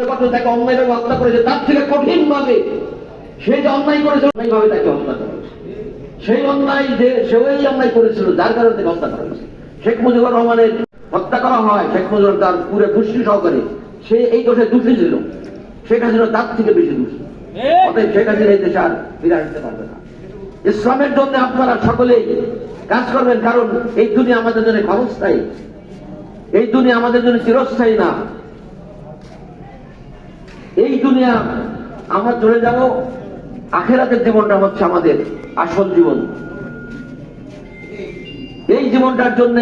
তাকে হত্যা করেছে, তার থেকে কঠিন ভাবে। সে যে অন্যায় করেছে তাকে হত্যা সেই অন্যায় যে অন্যায় করেছিল, যার কারণে তাকে হত্যা করা হয়েছে। শেখ মুজিবুর রহমানের হত্যা করা হয়, শেখ মুজিবুর তার পুরো পুষ্টি সহকারে। সে এই দোষে দোষী ছিল। শেখ হাসিনা তার থেকে বেশি দোষী। অতএব শেখ হাসিনা এই দেশে আর ফিরে আসতে পারবে না। ইসলামের জন্য আপনারা সকলেই কাজ করবেন, কারণ এই দুনিয়া আমাদের জন্য ক্ষণস্থায়ী। এই দুনিয়া আমাদের জন্য চিরস্থায়ী না। দুনিয়া, আমরা চলে যাব আখেরাতের জীবনটা হচ্ছে আমাদের আসল জীবন। এই জীবনটার জন্য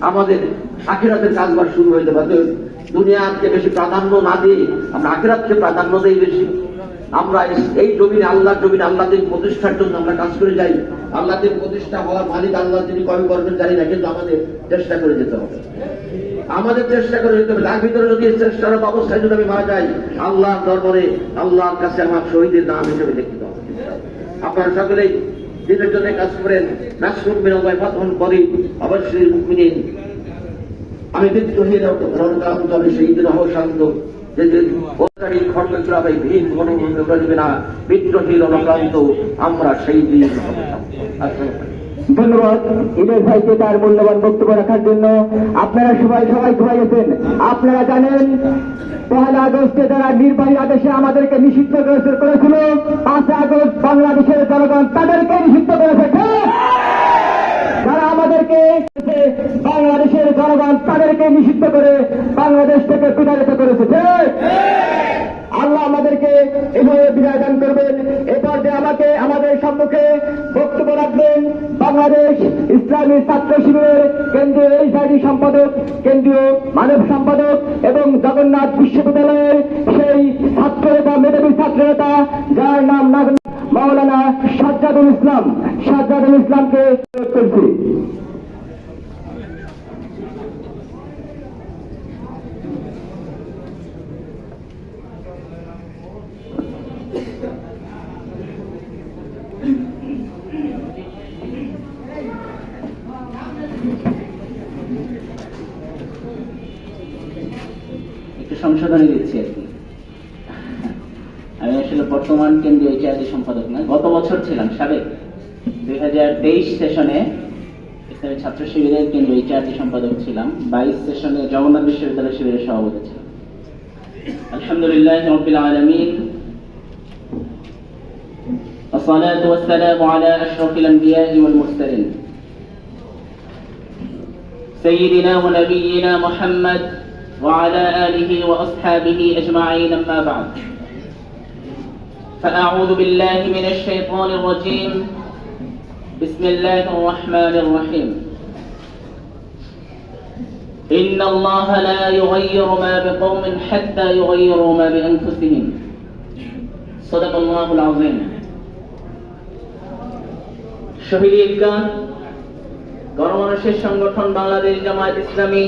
আমাদের আখেরাতের কাজবার শুরু হয়ে যাবে দুনিয়াকে বেশি প্রাধান্য না দিয়ে আমরা আখেরাতকে প্রাধান্য দেই বেশি। আমরা এই- জমিনে আল্লাহ জমিনে আল্লাহ দিন প্রতিষ্ঠার জন্য আমরা কাজ করে যাই। আল্লাহ দিন প্রতিষ্ঠা হওয়ার মালিক আল্লাহ তিনি কবে করবেন জানি না, কিন্তু আমাদের চেষ্টা করে যেতে হবে। আমাদের চেষ্টা করে যেতে হবে। তার ভিতরে যদি চেষ্টার অবস্থায় যদি আমি মারা যাই আল্লাহ দরবারে আল্লাহর কাছে আমার শহীদের নাম হিসেবে লিখিত হবে। আপনারা সকলেই দিনের জন্য কাজ করেন। নাসরুম বিনয় ফাতহন করি অবশ্যই মুমিনিন। আমি বিদ্রোহীর রণকান্তরে সেই দিন শান্ত যে যে অত্যাচারী খণ্ডগ্রা ভাই ভীম গণমন্ত্র করবে না। বিদ্রোহী রণকান্ত আমরা সেই দিন। ধন্যবাদ ইমেজ ভাইকে তার মূল্যবান বক্তব্য রাখার জন্য আপনারা সবাই সবাই ঘুমাই গেছেন আপনারা জানেন, পহেলা আগস্টে যারা নির্বাহী আদেশে আমাদেরকে নিষিদ্ধ করেছে- করেছিল, পাঁচ আগস্ট বাংলাদেশের জনগণ তাদেরকে নিষিদ্ধ করেছে? যারা আমাদেরকে বাংলাদেশের জনগণ তাদেরকে নিষিদ্ধ করে বাংলাদেশ থেকে বিতাড়িত করেছে? আল্লাহ আমাদেরকে এভাবে বিদায় দান করবেন এরপর যে আমাকে, আমাদের সম্মুখে বাংলাদেশ ইসলামী ছাত্র শিবিরের কেন্দ্রীয় এইচআইডি সম্পাদক, কেন্দ্রীয় মানব সম্পাদক এবং জগন্নাথ বিশ্ববিদ্যালয়ের সেই ছাত্র নেতা, মেধাবী ছাত্র নেতা, যার নাম মাওলানা সাজ্জাদুল ইসলাম। সাজ্জাদুল ইসলামকে করছি সংশোধনী দিচ্ছি আর কি আমি আসলে বর্তমান কেন্দ্রীয় ঐতিহাসিক সম্পাদক না গত বছর ছিলাম সাবেক দুই হাজার তেইশ সেশনে ইসলামী ছাত্র শিবিরের কেন্দ্রীয় ঐতিহাসিক সম্পাদক ছিলাম বাইশ সেশনে জগন্নাথ বিশ্ববিদ্যালয় শিবিরের সভাপতি ছিলাম আলহামদুলিল্লাহ রবিল আলমিন والصلاة والسلام على أشرف الأنبياء والمرسلين سيدنا ونبينا محمد وعلى آله وأصحابه أجمعين أما بعد فأعوذ بالله من الشيطان الرجيم بسم الله الرحمن الرحيم إن الله لا يغير ما بقوم حتى يغيروا ما بأنفسهم صدق الله العظيم শহীদ ঈদগাহ গণমানুষের সংগঠন বাংলাদেশ জামায়াত ইসলামী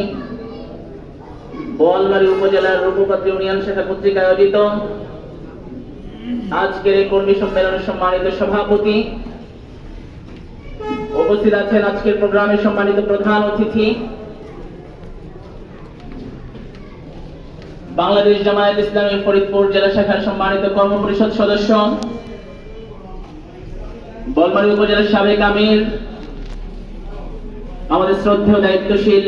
বোয়ালমারী উপজেলার রূপপাত্রী ইউনিয়ন শাখা কর্তৃক আয়োজিত আজকের এই কর্মী সম্মেলনের সম্মানিত সভাপতি উপস্থিত আছেন আজকের প্রোগ্রামের সম্মানিত প্রধান অতিথি। বাংলাদেশ জামায়াত ইসলামী ফরিদপুর জেলা শাখার সম্মানিত কর্মপরিষদ সদস্য বলমারী উপজেলার সাবেক আমির, আমাদের শ্রদ্ধেয় দায়িত্বশীল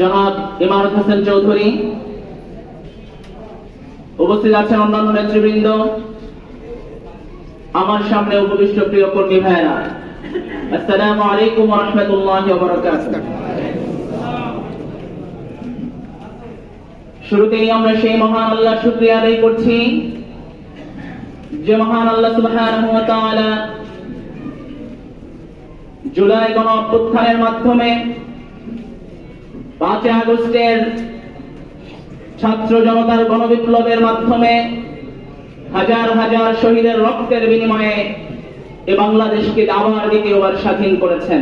জনাব ইমারত হোসেন চৌধুরী। উপস্থিত আছেন অন্যান্য নেতৃবৃন্দ। আমার সামনে উপবিষ্ট প্রিয় কর্মী ভাইয়েরা। আসসালামু আলাইকুম শুরুতেই আমরা সেই মহান আল্লাহ শুকরিয়া আদায় করছি, যে মহান আল্লাহ সুবহানাহু জুলাই গণ অভ্যুত্থানের মাধ্যমে পাঁচই আগস্টের ছাত্র জনতার গণবিপ্লবের মাধ্যমে হাজার হাজার শহীদের রক্তের বিনিময়ে এ বাংলাদেশকে আবার দ্বিতীয়বার স্বাধীন করেছেন।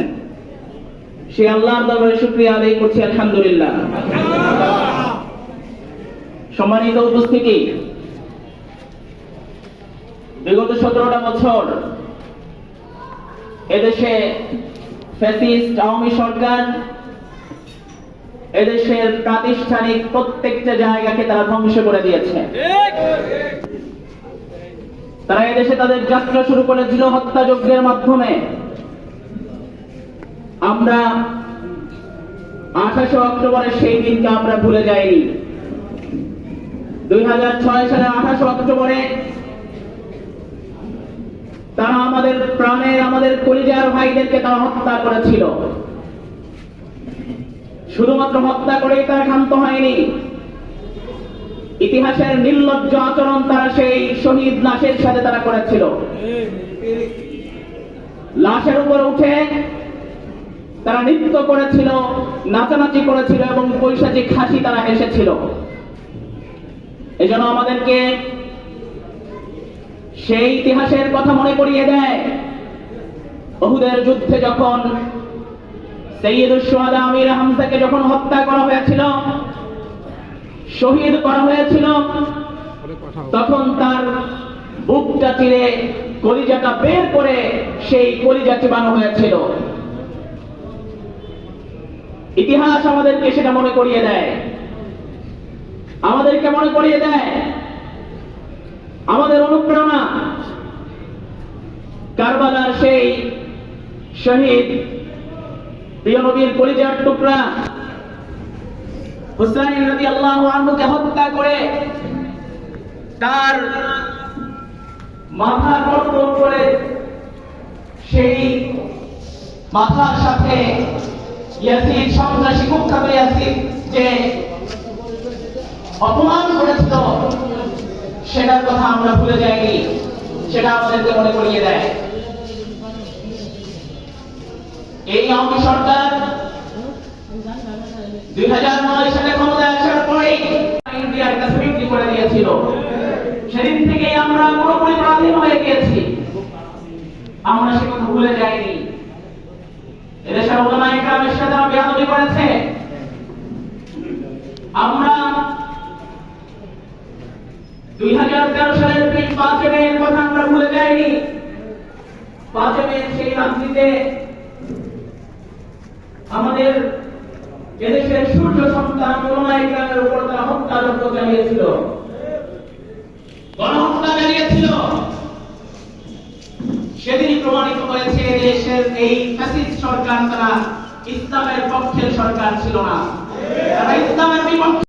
সে আল্লাহর দরবারে শুকরিয়া আদায় করছি, আলহামদুলিল্লাহ। সম্মানিত উপস্থিতি, বিগত সতেরোটা বছর এদেশে ফ্যাসিস্ট আওয়ামী সরকার এদেশের প্রাতিষ্ঠানিক প্রত্যেকটা জায়গাকে তারা ধ্বংস করে দিয়েছে। তারা এদেশে তাদের যাত্রা শুরু করেছিল হত্যাযজ্ঞের মাধ্যমে। আমরা আঠাশে অক্টোবরের সেই দিনকে আমরা ভুলে যাইনি। দুই হাজার ছয় সালে আঠাশে অক্টোবরে তারা আমাদের প্রাণের, আমাদের কলিজার ভাইদেরকে তারা হত্যা করেছিল। শুধুমাত্র হত্যা করেই তারা ক্ষান্ত হয়নি। ইতিহাসের নির্লজ্জ আচরণ তারা সেই শহীদ লাশের সাথে তারা করেছিল। লাশের উপর উঠে তারা নৃত্য করেছিল, নাচানাচি করেছিল এবং পৈশাচিক হাসি তারা হেসেছিল। এজন্য আমাদেরকে সেই ইতিহাসের কথা মনে করিয়ে দেয়। বহুদের যুদ্ধে যখন আমির হামজাকে যখন হত্যা করা হয়েছিল, শহীদ করা হয়েছিল, তখন তার বুকটা চিরে কলিজাটা বের করে সেই কলিজা চিবানো হয়েছিল। ইতিহাস আমাদেরকে সেটা মনে করিয়ে দেয়। আমাদেরকে মনে করিয়ে দেয়। আমাদের অনুপ্রেরণা। কারবালার সেই শহীদ প্রিয় নবীর পরিচয়ের টুকরা। হুসাইন আল্লাহ হত্যা করে তার মাথা কর্তন করে সেই মাথার সাথে ইয়াসিন, সন্ত্রাসী কুখ্যাত ইয়াসিন যে অপমান করেছিল, সেটার কথা আমরা ভুলে যাইনি, সেটা আমাদেরকে মনে করিয়ে দেয়। এই আওয়ামী সরকার দুই হাজার নয় সালে ক্ষমতায় আসার পরে ইন্ডিয়ার কাছে বিক্রি করে দিয়েছিল। সেদিন থেকেই আমরা পুরোপুরি পরাধীন হয়ে গিয়েছি। আমরা সে কথা ভুলে যাইনি। এদেশের ওলামা ইকরামের সাথে বেয়াদবি করেছে। আমরা দুই হাজার তেরো সালের পাঁচে মেয়ের কথা আমরা ভুলে যাইনি। পাঁচে মেয়ের সেই রাত্রিতে আমাদের এদেশের সূর্য সন্তান গ্রামের উপর তারা হত্যাযজ্ঞ চালিয়েছিল। গণহত্যা চালিয়েছিল। সেদিনই প্রমাণিত হয়েছে দেশের এই ফ্যাসিস্ট সরকার তারা ইসলামের পক্ষের সরকার ছিল না। তারা ইসলামের বিপক্ষে